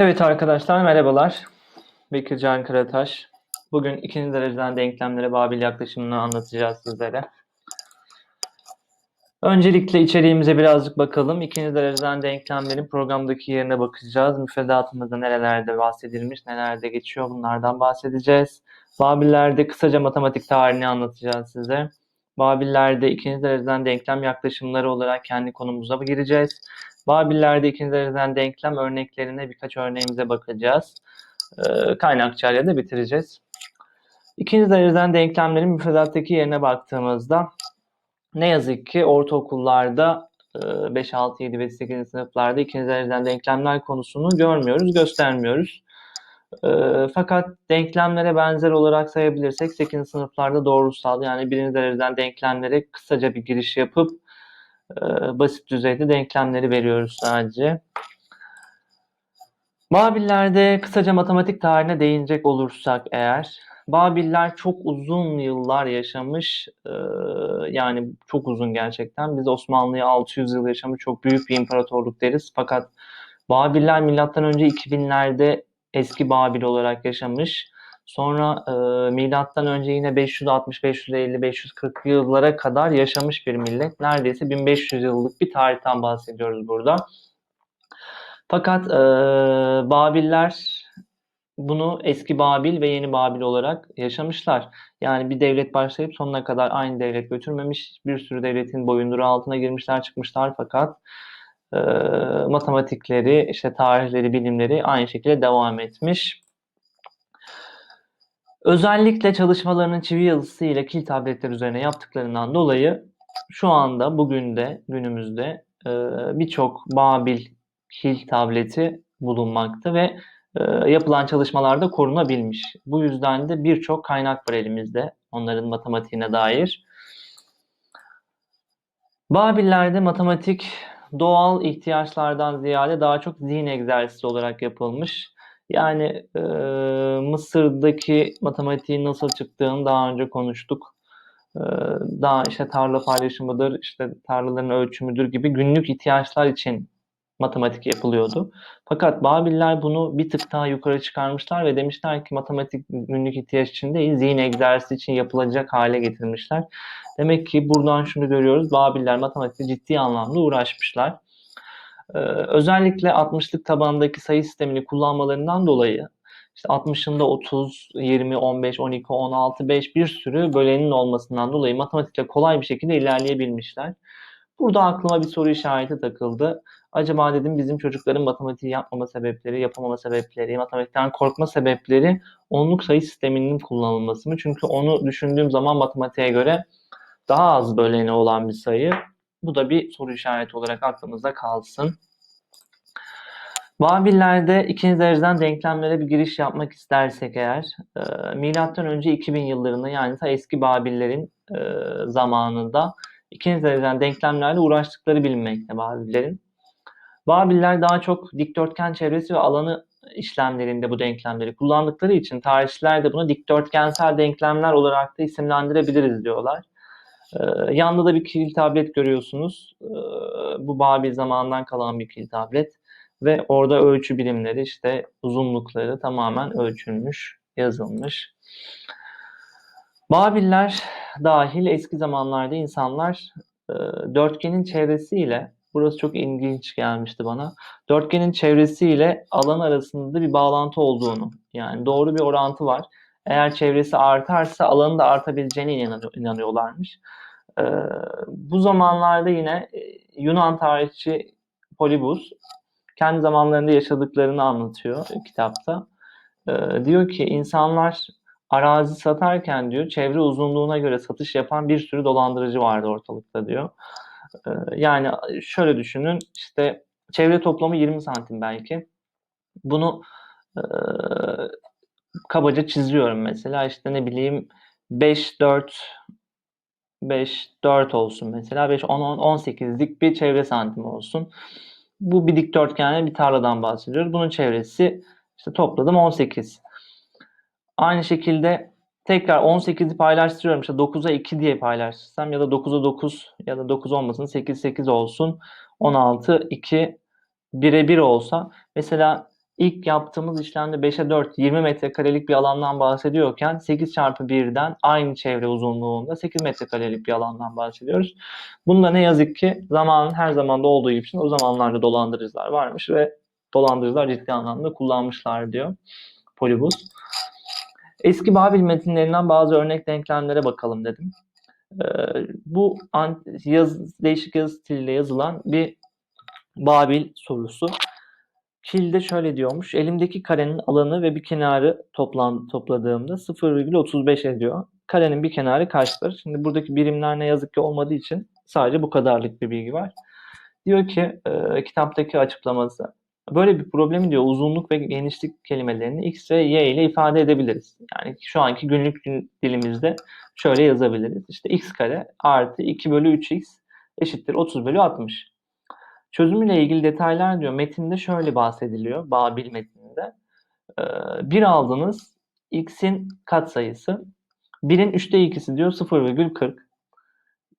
Evet arkadaşlar merhabalar. Bekir Can Karataş. Bugün ikinci dereceden denklemlere Babil yaklaşımını anlatacağız sizlere. Öncelikle içeriğimize birazcık bakalım. İkinci dereceden denklemlerin programdaki yerine bakacağız. Müfredatımızda nerelerde bahsedilmiş, nelerde geçiyor bunlardan bahsedeceğiz. Babillerde kısaca matematik tarihini anlatacağız size. Babillerde ikinci dereceden denklem yaklaşımları olarak kendi konumuza gireceğiz. Babillerde ikinci dereceden denklem örneklerine birkaç örneğimize bakacağız. Ee, da bitireceğiz. İkinci dereceden denklemlerin müfredattaki yerine baktığımızda ne yazık ki ortaokullarda 5, 6, 7 ve 8. sınıflarda ikinci dereceden denklemler konusunu görmüyoruz, göstermiyoruz. E, fakat denklemlere benzer olarak sayabilirsek 8. sınıflarda doğrusal yani birinci dereceden denklemlere kısaca bir giriş yapıp e, basit düzeyde denklemleri veriyoruz sadece. Babillerde kısaca matematik tarihine değinecek olursak eğer, Babiller çok uzun yıllar yaşamış, e, yani çok uzun gerçekten. Biz Osmanlı'ya 600 yıl yaşamış çok büyük bir imparatorluk deriz. Fakat Babiller milattan önce 2000'lerde eski Babil olarak yaşamış. Sonra e, milattan önce yine 560, 550, 540 yıllara kadar yaşamış bir millet. Neredeyse 1500 yıllık bir tarihten bahsediyoruz burada. Fakat e, Babiller bunu eski Babil ve yeni Babil olarak yaşamışlar. Yani bir devlet başlayıp sonuna kadar aynı devlet götürmemiş. Bir sürü devletin boyunduru altına girmişler çıkmışlar fakat e, matematikleri, işte tarihleri, bilimleri aynı şekilde devam etmiş. Özellikle çalışmalarının çivi yazısı ile kil tabletler üzerine yaptıklarından dolayı şu anda bugün de günümüzde e, birçok Babil kil tableti bulunmakta ve e, yapılan çalışmalarda korunabilmiş. Bu yüzden de birçok kaynak var elimizde onların matematiğine dair. Babillerde matematik doğal ihtiyaçlardan ziyade daha çok zihin egzersizi olarak yapılmış. Yani e, Mısır'daki matematiğin nasıl çıktığını daha önce konuştuk. E, daha işte tarla paylaşımıdır, işte tarlaların ölçümüdür gibi günlük ihtiyaçlar için matematik yapılıyordu. Fakat Babiller bunu bir tık daha yukarı çıkarmışlar ve demişler ki matematik günlük ihtiyaç için değil, zihin egzersizi için yapılacak hale getirmişler. Demek ki buradan şunu görüyoruz. Babiller matematikte ciddi anlamda uğraşmışlar. Ee, özellikle 60'lık tabandaki sayı sistemini kullanmalarından dolayı işte 60'ında 30, 20, 15, 12, 16, 5 bir sürü bölenin olmasından dolayı matematikle kolay bir şekilde ilerleyebilmişler. Burada aklıma bir soru işareti takıldı. Acaba dedim bizim çocukların matematiği yapmama sebepleri, yapamama sebepleri, matematikten korkma sebepleri onluk sayı sisteminin kullanılması mı? Çünkü onu düşündüğüm zaman matematiğe göre daha az böleni olan bir sayı. Bu da bir soru işareti olarak aklımızda kalsın. Babillerde ikinci dereceden denklemlere bir giriş yapmak istersek eğer, e, milattan önce 2000 yıllarında yani ta eski Babillerin e, zamanında ikinci dereceden denklemlerle uğraştıkları bilinmekte Babillerin. Babiller daha çok dikdörtgen çevresi ve alanı işlemlerinde bu denklemleri kullandıkları için tarihçiler de bunu dikdörtgensel denklemler olarak da isimlendirebiliriz diyorlar. Ee, yanında da bir kil tablet görüyorsunuz. Ee, bu Babil zamanından kalan bir kil tablet. Ve orada ölçü birimleri işte uzunlukları tamamen ölçülmüş, yazılmış. Babiller dahil eski zamanlarda insanlar e, dörtgenin çevresiyle burası çok ilginç gelmişti bana. Dörtgenin çevresiyle alan arasında bir bağlantı olduğunu yani doğru bir orantı var. Eğer çevresi artarsa alanın da artabileceğine inanıyorlarmış. Ee, bu zamanlarda yine e, Yunan tarihçi Polibus kendi zamanlarında yaşadıklarını anlatıyor kitapta. Ee, diyor ki insanlar arazi satarken diyor çevre uzunluğuna göre satış yapan bir sürü dolandırıcı vardı ortalıkta diyor. Ee, yani şöyle düşünün işte çevre toplamı 20 santim belki. Bunu e, kabaca çiziyorum mesela işte ne bileyim 5 4 5 4 olsun mesela 5 10 10 18'lik bir çevre santim olsun. Bu bir dikdörtgenli bir tarladan bahsediyoruz. Bunun çevresi işte topladım 18. Aynı şekilde tekrar 18'i paylaştırıyorum. İşte 9'a 2 diye paylaştırsam ya da 9'a 9 ya da 9 olmasın 8 8 olsun. 16 2 1'e 1 olsa mesela ilk yaptığımız işlemde 5'e 4, 20 metrekarelik bir alandan bahsediyorken 8 çarpı 1'den aynı çevre uzunluğunda 8 metrekarelik bir alandan bahsediyoruz. Bunda ne yazık ki zamanın her zamanda olduğu için o zamanlarda dolandırıcılar varmış ve dolandırıcılar ciddi anlamda kullanmışlar diyor Polibus. Eski Babil metinlerinden bazı örnek denklemlere bakalım dedim. Ee, bu yaz, değişik yazı stiliyle yazılan bir Babil sorusu. Kilde şöyle diyormuş. Elimdeki karenin alanı ve bir kenarı toplan, topladığımda 0,35 ediyor. Karenin bir kenarı kaçtır? Şimdi buradaki birimler ne yazık ki olmadığı için sadece bu kadarlık bir bilgi var. Diyor ki e, kitaptaki açıklaması. Böyle bir problemi diyor uzunluk ve genişlik kelimelerini x ve y ile ifade edebiliriz. Yani şu anki günlük gün- dilimizde şöyle yazabiliriz. İşte x kare artı 2 bölü 3x eşittir 30 bölü 60. Çözümüyle ilgili detaylar diyor metinde şöyle bahsediliyor. Babil metninde. Ee, bir aldınız x'in katsayısı. 1'in 3'te 2'si diyor 0,40.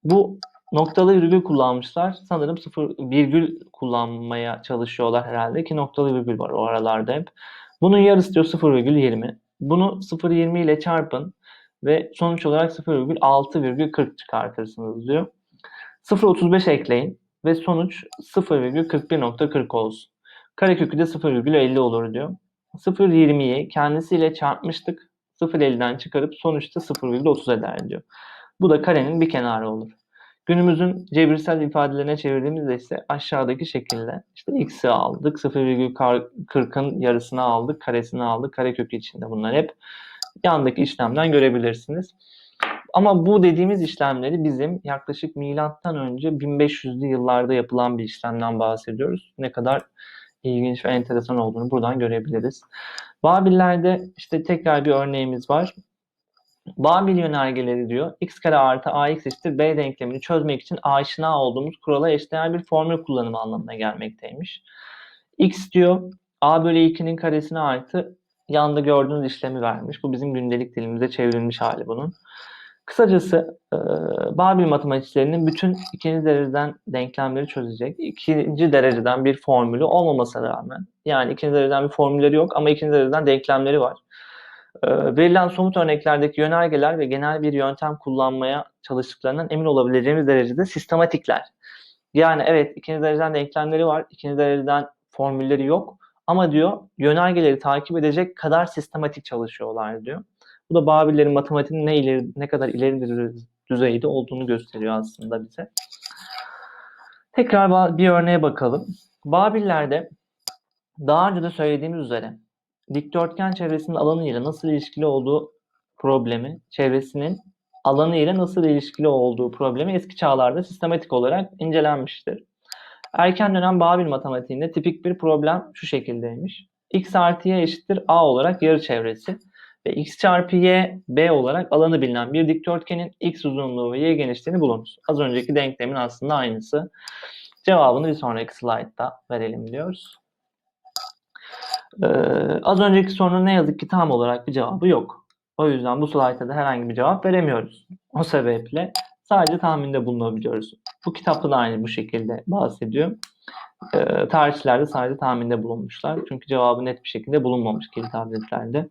Bu noktalı virgül kullanmışlar. Sanırım 0 virgül kullanmaya çalışıyorlar herhalde ki noktalı virgül var o aralarda hep. Bunun yarısı diyor 0,20. Bunu 0,20 ile çarpın ve sonuç olarak 0,6,40 çıkartırsınız diyor. 0,35 ekleyin ve sonuç 0,41.40 olsun. Karekökü de 0,50 olur diyor. 0,20'yi kendisiyle çarpmıştık. 0,50'den çıkarıp sonuçta 0,30 eder diyor. Bu da karenin bir kenarı olur. Günümüzün cebirsel ifadelerine çevirdiğimizde ise aşağıdaki şekilde işte x'i aldık, 0,40'ın yarısını aldık, karesini aldık, karekökü içinde bunlar hep yandaki işlemden görebilirsiniz. Ama bu dediğimiz işlemleri bizim yaklaşık milattan önce 1500'lü yıllarda yapılan bir işlemden bahsediyoruz. Ne kadar ilginç ve enteresan olduğunu buradan görebiliriz. Babillerde işte tekrar bir örneğimiz var. Babil yönergeleri diyor x kare artı ax eşittir b denklemini çözmek için aşina olduğumuz kurala eşdeğer bir formül kullanımı anlamına gelmekteymiş. x diyor a bölü 2'nin karesine artı yanda gördüğünüz işlemi vermiş. Bu bizim gündelik dilimize çevrilmiş hali bunun. Kısacası e, Babil matematikçilerinin bütün ikinci dereceden denklemleri çözecek. ikinci dereceden bir formülü olmamasına rağmen yani ikinci dereceden bir formülleri yok ama ikinci dereceden denklemleri var. E, verilen somut örneklerdeki yönergeler ve genel bir yöntem kullanmaya çalıştıklarından emin olabileceğimiz derecede sistematikler. Yani evet ikinci dereceden denklemleri var, ikinci dereceden formülleri yok ama diyor yönergeleri takip edecek kadar sistematik çalışıyorlar diyor. Bu da Babillerin matematiğinin ne ileri ne kadar ileri düzeyde olduğunu gösteriyor aslında bize. Tekrar bir örneğe bakalım. Babillerde daha önce de söylediğimiz üzere dikdörtgen çevresinin alanı ile nasıl ilişkili olduğu problemi, çevresinin alanı ile nasıl ilişkili olduğu problemi eski çağlarda sistematik olarak incelenmiştir. Erken dönem Babil matematiğinde tipik bir problem şu şekildeymiş. x artı y eşittir a olarak yarı çevresi ve x çarpı y b olarak alanı bilinen bir dikdörtgenin x uzunluğu ve y genişliğini bulunuz. Az önceki denklemin aslında aynısı. Cevabını bir sonraki slaytta verelim diyoruz. Ee, az önceki sorunun ne yazık ki tam olarak bir cevabı yok. O yüzden bu slaytta da herhangi bir cevap veremiyoruz. O sebeple sadece tahminde bulunabiliyoruz. Bu kitapta da aynı bu şekilde bahsediyor. Ee, tarihçilerde sadece tahminde bulunmuşlar. Çünkü cevabı net bir şekilde bulunmamış kilit tabletlerde.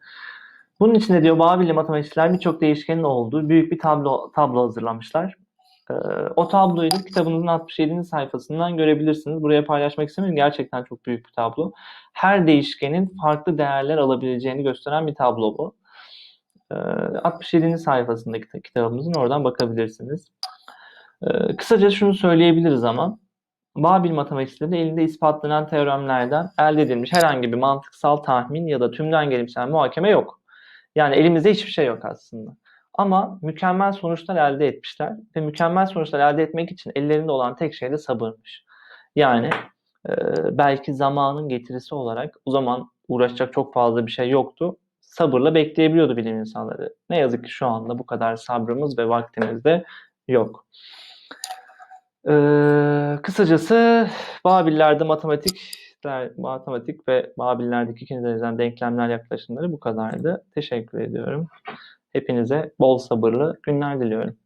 Bunun için de diyor Babil'li matematikçiler birçok değişkenin olduğu büyük bir tablo tablo hazırlamışlar. Ee, o tabloyu kitabınızın 67. sayfasından görebilirsiniz. Buraya paylaşmak istemiyorum. Gerçekten çok büyük bir tablo. Her değişkenin farklı değerler alabileceğini gösteren bir tablo bu. Ee, 67. sayfasındaki kitabımızın oradan bakabilirsiniz. Ee, kısaca şunu söyleyebiliriz ama Babil matematikçileri elinde ispatlanan teoremlerden elde edilmiş herhangi bir mantıksal tahmin ya da tümden gelimsel muhakeme yok. Yani elimizde hiçbir şey yok aslında. Ama mükemmel sonuçlar elde etmişler ve mükemmel sonuçlar elde etmek için ellerinde olan tek şey de sabırmış. Yani e, belki zamanın getirisi olarak o zaman uğraşacak çok fazla bir şey yoktu. Sabırla bekleyebiliyordu bilim insanları. Ne yazık ki şu anda bu kadar sabrımız ve vaktimiz de yok. Ee, kısacası Babillerde matematik matematik ve Babillerdeki ikinci dereceden denklemler yaklaşımları bu kadardı. Teşekkür ediyorum. Hepinize bol sabırlı günler diliyorum.